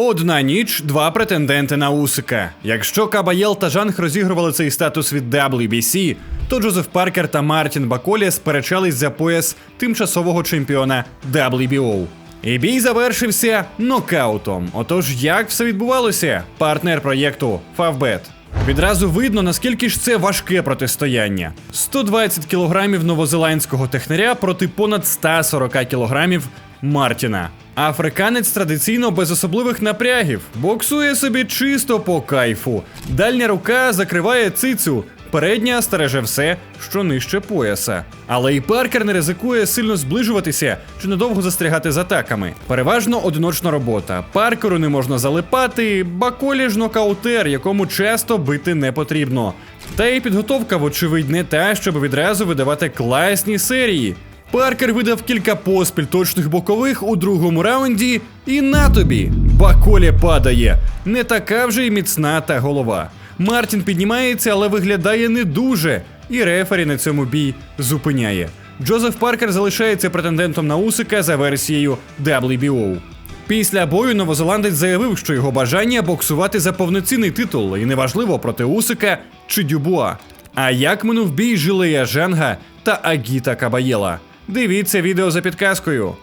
Одна ніч, два претенденти на Усика. Якщо Кабаєл та Жанг розігрували цей статус від WBC, то Джозеф Паркер та Мартін Баколі сперечались за пояс тимчасового чемпіона WBO. І бій завершився нокаутом. Отож, як все відбувалося? Партнер проєкту Favbet. Відразу видно, наскільки ж це важке протистояння: 120 кілограмів новозеландського технаря проти понад 140 кілограмів Мартіна. Африканець традиційно без особливих напрягів, боксує собі чисто по кайфу. Дальня рука закриває цицю, передня стереже все, що нижче пояса. Але і Паркер не ризикує сильно зближуватися чи надовго застрягати з атаками. Переважно одиночна робота. Паркеру не можна залипати, баколі ж нокаутер, якому часто бити не потрібно. Та й підготовка, вочевидь, не та, щоб відразу видавати класні серії. Паркер видав кілька поспіль точних бокових у другому раунді, і на тобі Баколі падає. Не така вже й міцна та голова. Мартін піднімається, але виглядає не дуже, і рефері на цьому бій зупиняє. Джозеф Паркер залишається претендентом на Усика за версією WBO. Після бою новозеландець заявив, що його бажання боксувати за повноцінний титул, і неважливо проти Усика чи Дюбуа. А як минув бій Жилея Женга та Агіта Кабаєла? Дивіться відео за підказкою.